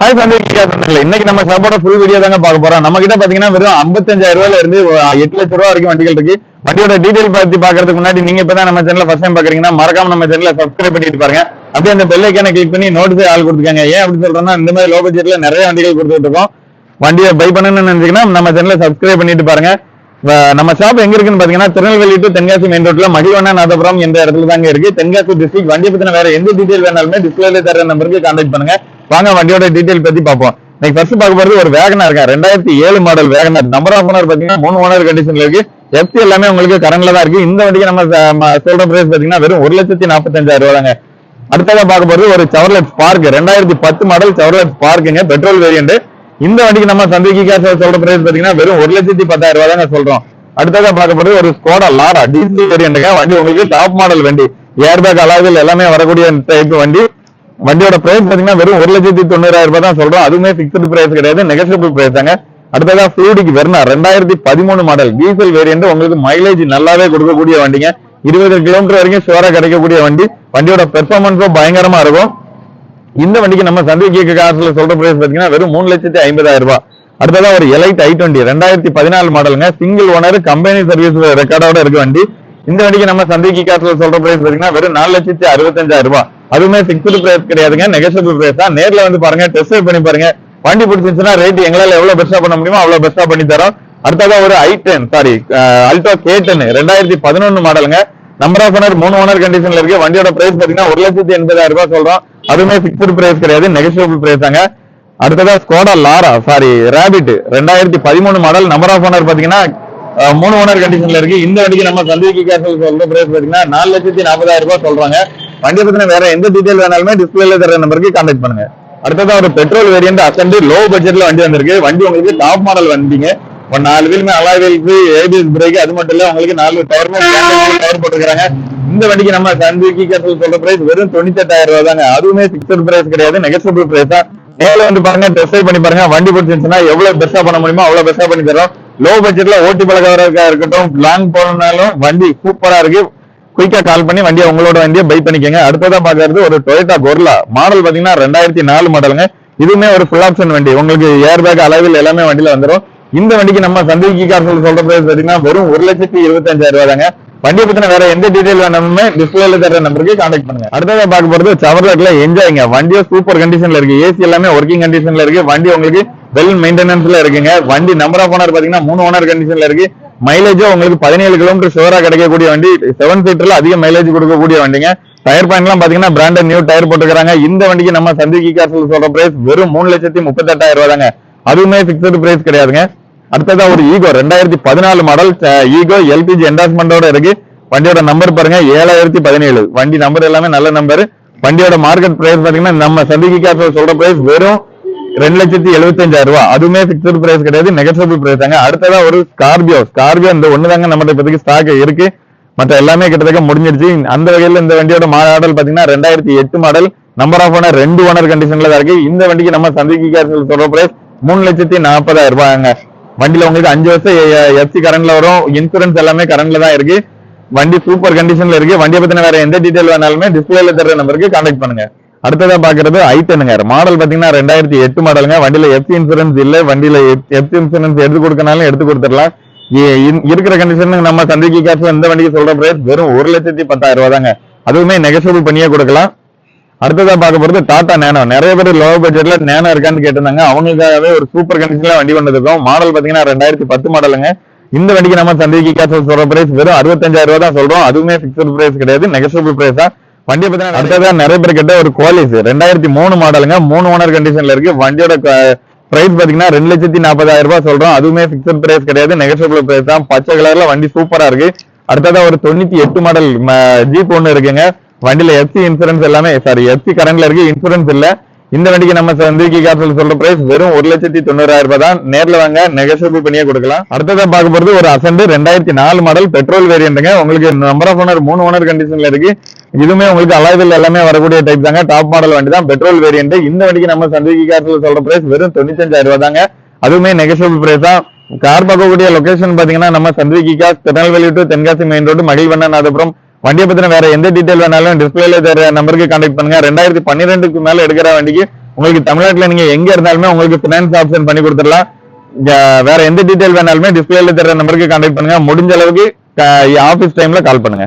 Hi Chandrika சொந்தங்களே இன்னைக்கு நம்ம சாப்பாட ஃபுல் வீடியோ தாங்க பார்க்க போறோம். நம்ம கிட்ட பாத்தீங்கன்னா வெறும் 55000 ரூபாயில இருந்து எட்டு லட்ச ரூபா வரைக்கும் வண்டிகள் இருக்கு. வண்டியோட டீடைல் பத்தி பாக்குறதுக்கு முன்னாடி நீங்க இப்பதான் நம்ம சேனல்ல ஃபர்ஸ்ட் டைம் பாக்குறீங்கன்னா மறக்காம நம்ம சேனல சப்ஸ்கிரைப் பண்ணிட்டு பாருங்க. அப்படியே அந்த பெல் ஐக்கான கிளிக் பண்ணி நோட்டீஸ் ஆள் கொடுத்துருக்காங்க ஏன் அப்படி சொல்றேன்னா இந்த மாதிரி லோ பட்ஜெட்ல நிறைய வண்டிகள் கொடுத்துட்டு இருக்கோம். வண்டியை பை பண்ணணும்னு நினைச்சீங்கன்னா நம்ம சேனல சப்ஸ்கிரைப் பண்ணிட்டு பாருங்க. நம்ம ஷாப் எங்க இருக்குன்னு பாத்தீங்கன்னா திருநெல்வேலி டு தென்காசி மெயின் ரோட்ல மடிவண்ணா நாதபுரம் என்ற இடத்துல தாங்க இருக்கு. தென்காசி டிஸ்ட்ரிக்ட் வண்டியை பத்தின வேற எந்த டீடைல் வேணாலுமே டிஸ்பிளேல தர நம்பருக்கு கான்டாக்ட் பண்ணுங்க. வாங்க வண்டியோட டீட்டெயில் பத்தி பார்ப்போம். இன்னைக்கு ஃபர்ஸ்ட் பார்க்க போறது ஒரு வேகனா இருக்கா ரெண்டாயிரத்தி ஏழு model wagon R number of owner பாத்தீங்கன்னா மூணு ஓனர் கண்டிஷன்ல இருக்கு. எஃப்சி எல்லாமே உங்களுக்கு கரண்ட்ல தான் இருக்கு. இந்த வண்டிக்கு நம்ம சொல்ற பிரைஸ் பாத்தீங்கன்னா வெறும் ஒரு லட்சத்தி நாற்பத்தஞ்சாயிரம் ரூபாங்க அடுத்ததாக பார்க்க போறது ஒரு செவர்லெட் பார்க் ரெண்டாயிரத்தி பத்து மாடல் செவர்லெட் பார்க்குங்க பெட்ரோல் வேரியன்ட் இந்த வண்டிக்கு நம்ம சந்தைக்கு காசு சொல்ற பிரைஸ் பாத்தீங்கன்னா வெறும் ஒரு லட்சத்தி பத்தாயிரம் ரூபாய் தாங்க சொல்றோம். அடுத்ததா பார்க்க போறது ஒரு ஸ்கோடா லாரா டீசல் வேரியன்ட்டுங்க வண்டி உங்களுக்கு டாப் மாடல் வண்டி. ஏர்பேக் அளவில் எல்லாமே வரக்கூடிய டைப் வண்டி. வண்டியோட பிரைஸ் பாத்தீங்கன்னா வெறும் ஒரு லட்சத்தி தொண்ணூறாயிரம் ரூபாய் தான் சொல்றோம். அதுவுமே பிக்ஸ்டு பிரைஸ் கிடையாது நெகசியபிள் பிரைஸ் தாங்க. அடுத்ததா ஃபுளுடிக்கு வெர்னா ரெண்டாயிரத்தி பதிமூணு மாடல் டீசல் வேரியன்ட் உங்களுக்கு மைலேஜ் நல்லாவே கொடுக்கக்கூடிய வண்டிங்க. இருபது கிலோமீட்டர் வரைக்கும் ஷுவரா கிடைக்கக்கூடிய வண்டி. வண்டியோட பெர்ஃபார்மன்ஸும் பயங்கரமா இருக்கும். இந்த வண்டிக்கு நம்ம சந்திக்கு காசுல சொல்ற பிரைஸ் பாத்தீங்கன்னா வெறும் மூணு லட்சத்தி ஐம்பதாயிரம் ரூபாய். அடுத்ததா ஒரு எலைட் ஐ டுவெண்ட்டி ரெண்டாயிரத்தி பதினாலு மாடலுங்க சிங்கிள் ஓனர் கம்பெனி சர்வீஸ் ரெக்கார்டோட இருக்க வண்டி. இந்த வண்டிக்கு நம்ம சந்தைக்கு காசுல சொல்ற பிரைஸ் பாத்தீங்கன்னா வெறும் நாலு லட்சத்தி அறுபத்தஞ்சாயிரம் ரூபாய். அதுவுமே பிக்ஸ்டு பிரைஸ் கிடையாதுங்க. நெகட்டிவ் பிரைஸ் தான். நேர்ல வந்து பாருங்க டெஸ்ட் பண்ணி பாருங்க. வண்டி பிடிச்சிருந்துச்சுன்னா ரேட் எங்களால எவ்வளவு பெஸ்டா பண்ண முடியுமோ அவ்வளவு பெஸ்டா பண்ணி தரோம். அடுத்ததா ஒரு I ten sorry Alto K ten ரெண்டாயிரத்தி பதினொன்னு மாடலுங்க நம்பர் ஆஃப் ஓனர் மூணு ஓனர் கண்டிஷன்ல இருக்கு. வண்டியோட பிரைஸ் பாத்தீங்கன்னா ஒரு லட்சத்தி எண்பதாயிரம் ரூபாய் சொல்றோம். அதுவுமே பிக்ஸ்டு பிரைஸ் கிடையாது. நெகட்டிவ் பிரைஸ் தாங்க. அடுத்ததா ஸ்கோடா லாரா சாரி ரேபிட் ரெண்டாயிரத்தி பதிமூணு மாடல் நம்பர் ஆஃப் ஓனர் பாத்தீங்கன்னா மூணு ஓனர் கண்டிஷன்ல இருக்கு. இந்த வண்டிக்கு நம்ம சந்திக்கு கேசல் சொல்ற பிரைஸ் பாத்தீங்கன்னா நாலு லட்சத்தி நாற்பதாயிரம் ரூபாய் சொல்றாங்க. வண்டியை பத்தின வேற எந்த டீடைல் வேணாலுமே டிஸ்பிளேல தர நம்பருக்கு கான்டாக்ட் பண்ணுங்க. அடுத்ததா ஒரு பெட்ரோல் வேரியன்ட் அசண்ட் லோ பட்ஜெட்ல வண்டி வந்திருக்கு. வண்டி உங்களுக்கு டாப் மாடல் வண்டிங்க. ஒரு நாலு வீலுமே அலாய் வீலுக்கு ஏபிஎஸ் பிரேக் அது மட்டும் இல்ல உங்களுக்கு நாலு டவருமே டவர் போட்டுக்கிறாங்க இந்த வண்டிக்கு நம்ம சந்திக்கு கேட்டல் சொல்ற பிரைஸ் வெறும் தொண்ணூத்தெட்டாயிரம் ரூபாய் தாங்க. அதுவுமே பிக்சட் பிரைஸ் கிடையாது நெகசபிள் பிரைஸ் தான். நேரில் வந்து பாருங்க டெஸ்ட் பண்ணி பாருங்க. வண்டி பிடிச்சிருந்துச்சுன்னா எவ்வளவு பெஸ்டா பண்ண முடியுமோ அவ்வளவு பெஸ்டா பண்ணி தரோம் லோ பட்ஜெட்ல ஓட்டி பழகிறதா இருக்கட்டும் லாங் போனாலும் வண்டி சூப்பரா இருக்கு. குயிக்கா கால் பண்ணி வண்டியை உங்களோட வண்டியை பை பண்ணிக்கோங்க. அடுத்ததான் பாக்குறது ஒரு டொயோட்டா கொர்லா மாடல் பாத்தீங்கன்னா ரெண்டாயிரத்தி நாலு மாடலுங்க இதுவுமே ஒரு ஃபுல் ஆப்ஷன் வண்டி. உங்களுக்கு ஏர் பேக் அளவில் எல்லாமே வண்டியில வந்துடும் இந்த வண்டிக்கு நம்ம சந்திக்கு கார் சொல்ற பாத்தீங்கன்னா வெறும் ஒரு லட்சத்தி இருபத்தஞ்சாயிரம் ரூபாய் தாங்க வண்டியை பத்தின வேற எந்த டீடைல் வேணுமே டிஸ்பிளேல தர நம்பருக்கு கான்டாக்ட் பண்ணுங்க. அடுத்ததாக பார்க்க போறது சவர்லாக்ல என்ஜாய்ங்க வண்டியோ சூப்பர் கண்டிஷன்ல இருக்கு. ஏசி எல்லாமே ஒர்க்கிங் கண்டிஷன்ல இருக்கு. வண்டி உங்களுக்கு வெல் மெயின்டெனன்ஸ்ல இருக்குங்க. வண்டி நம்பர் ஆஃப் ஓனர் பாத்தீங்கன்னா மூணு ஓனர் கண்டிஷன்ல இருக்கு. மைலேஜும் உங்களுக்கு பதினேழு கிலோமீட்டர் ஷுவரா கிடைக்கக்கூடிய வண்டி செவன் சீட்டர்ல அதிக மைலேஜ் கொடுக்கக்கூடிய வண்டிங்க. டயர் பாயிண்ட்லாம் பாத்தீங்கன்னா பிராண்டட் நியூ டயர் போட்டுக்கிறாங்க இந்த வண்டிக்கு நம்ம சந்திக்கு காசில் சொல்ற பிரைஸ் வெறும் மூணு லட்சத்தி முப்பத்தெட்டாயிரம் ரூபாய் தாங்க அதுவுமே பிக்சட் பிரைஸ் கிடையாதுங்க. அடுத்ததா ஒரு ஈகோ ரெண்டாயிரத்தி பதினாலு மாடல் ஈகோ எல்பிஜி என்டாஸ்மெண்டோட இருக்கு. வண்டியோட நம்பர் பாருங்க ஏழாயிரத்தி பதினேழு. வண்டி நம்பர் எல்லாமே நல்ல நம்பர் வண்டியோட மார்க்கெட் பிரைஸ் பாத்தீங்கன்னா நம்ம சந்திக்கு காசில் சொல்ற பிரைஸ் வெறும் ரெண்டு லட்சத்தி எழுபத்தஞ்சாயிரம் ரூபாய் அதுவுமே பிக்சட் பிரைஸ் கிடையாது நெகசபிள் பிரைஸ் தாங்க. அடுத்ததா ஒரு ஸ்கார்பியோ ஸ்கார்பியோ இந்த ஒன்று தாங்க நம்மகிட்ட இப்போதைக்கு ஸ்டாக் இருக்கு. மத்த எல்லாமே கிட்டத்தட்ட முடிஞ்சிருச்சு அந்த வகையில் இந்த வண்டியோட மாடல் பாத்தீங்கன்னா ரெண்டாயிரத்தி எட்டு மாடல் நம்பர் ஆஃப் ஓனர் ரெண்டு ஓனர் கண்டிஷன்ல தான் இருக்கு. இந்த வண்டிக்கு நம்ம சந்திக்க சொல்ற பிரைஸ் மூணு லட்சத்தி நாற்பதாயிரம் ரூபாய்ங்க. வண்டியில உங்களுக்கு அஞ்சு வருஷம் எஃப்சி கரண்ட்ல வரும். இன்சூரன்ஸ் எல்லாமே கரண்ட்ல தான் இருக்கு. வண்டி சூப்பர் கண்டிஷன்ல இருக்கு. வண்டியை பத்தின வேற எந்த டீடைல் வேணாலுமே டிஸ்பிளேல தர நம்பருக்கு கான்டாக்ட் பண்ணுங்க. அடுத்ததா பாக்குறது ஐத்தனுங்க மாடல் பாத்தீங்கன்னா ரெண்டாயிரத்தி எட்டு மாடலுங்க வண்டியில எஃப்சி இன்சூரன்ஸ் இல்ல. வண்டியில எஃப்சி இன்சூரன்ஸ் எடுத்து கொடுக்கனாலும் எடுத்து கொடுத்துடலாம். இருக்கிற கண்டிஷனுக்கு நம்ம சந்திக்கு காசு இந்த வண்டிக்கு சொல்ற பிரைஸ் வெறும் ஒரு லட்சத்தி பத்தாயிரம் ரூபாய் தாங்க. அதுவுமே நெகசபிள் பண்ணியே கொடுக்கலாம். அடுத்ததா பார்க்க போறது டாடா நேனோ நிறைய பேர் லோ பட்ஜெட்ல நேனோ இருக்கான்னு கேட்டிருந்தாங்க. அவங்களுக்காகவே ஒரு சூப்பர் கண்டிஷன்ல வண்டி கொண்டு மாடல் பாத்தீங்கன்னா ரெண்டாயிரத்தி பத்து மாடலுங்க இந்த வண்டிக்கு நம்ம சந்திக்கு காசு சொல்ற பிரைஸ் வெறும் அறுபத்தஞ்சாயிரம் ரூபாய் தான் சொல்றோம். அதுவுமே பிக்சட் பிரைஸ் கிடையாது. நெகசபிள் பிரைஸ் தான் வண்டியை பத்தின அடுத்ததான் நிறைய பேர் கிட்ட ஒரு குவாலிஸ் ரெண்டாயிரத்தி மூணு மாடலுங்க மூணு ஓனர் கண்டிஷன்ல இருக்கு. வண்டியோட பிரைஸ் பாத்தீங்கன்னா ரெண்டு லட்சத்தி நாற்பதாயிரம் ரூபாய் சொல்றோம். அதுவுமே பிக்சட் பிரைஸ் கிடையாது. நெகட்டிவ் பிரைஸ் தான். பச்சை கலர்ல வண்டி சூப்பரா இருக்கு. அடுத்ததா ஒரு தொண்ணூத்தி எட்டு மாடல் ஜீப் ஒன்னு இருக்குங்க. வண்டியில எஃப்சி இன்சூரன்ஸ் எல்லாமே சாரி எஃப்சி கரண்ட்ல இருக்கு. இன்சூரன்ஸ் இல்ல. இந்த வண்டிக்கு நம்ம சந்திரிக்கி காசல் சொல்ற பிரைஸ் வெறும் ஒரு லட்சத்தி தொண்ணூறாயிரம் ரூபாய் தான். நேர்ல வாங்க நெகோசியபிள் பண்ணியே கொடுக்கலாம். அடுத்ததா பார்க்க போறது ஒரு அசண்ட் ரெண்டாயிரத்தி நாலு மாடல் பெட்ரோல் வேரியன்ட்டுங்க உங்களுக்கு நம்பர் ஆஃப் ஓனர் மூணு ஓனர் கண்டிஷன்ல இருக்கு. இதுவுமே உங்களுக்கு அலாய்வில் எல்லாமே வரக்கூடிய டைப் தாங்க. டாப் மாடல் வண்டி தான் பெட்ரோல் வேரியன்ட் இந்த வண்டிக்கு நம்ம சந்திக்கு காசல் சொல்ற பிரைஸ் வெறும் தொண்ணூத்தஞ்சாயிரம் ரூபாய் தாங்க. அதுவுமே நெகசியபிள் பிரைஸ் தான். கார் பார்க்கக்கூடிய லொகேஷன் பாத்தீங்கன்னா நம்ம சந்திரிகி cos Tirunelveli to Tenkasi main road Magizhvannanathapuram வண்டியை பத்தின வேற எந்த டீடைல் வேணாலும் டிஸ்பிளேல தர நம்பருக்கு கான்டாக்ட் பண்ணுங்க. ரெண்டாயிரத்தி பன்னிரெண்டுக்கு மேல எடுக்கிற வண்டிக்கு உங்களுக்கு தமிழ்நாட்டுல நீங்க எங்க இருந்தாலுமே உங்களுக்கு பினான்ஸ் ஆப்ஷன் பண்ணி கொடுத்துடலாம். வேற எந்த டீடைல் வேணாலுமே டிஸ்பிளேல தர நம்பருக்கு கான்டாக்ட் பண்ணுங்க. முடிஞ்ச அளவுக்கு ஆபீஸ் டைம்ல கால் பண்ணுங்க.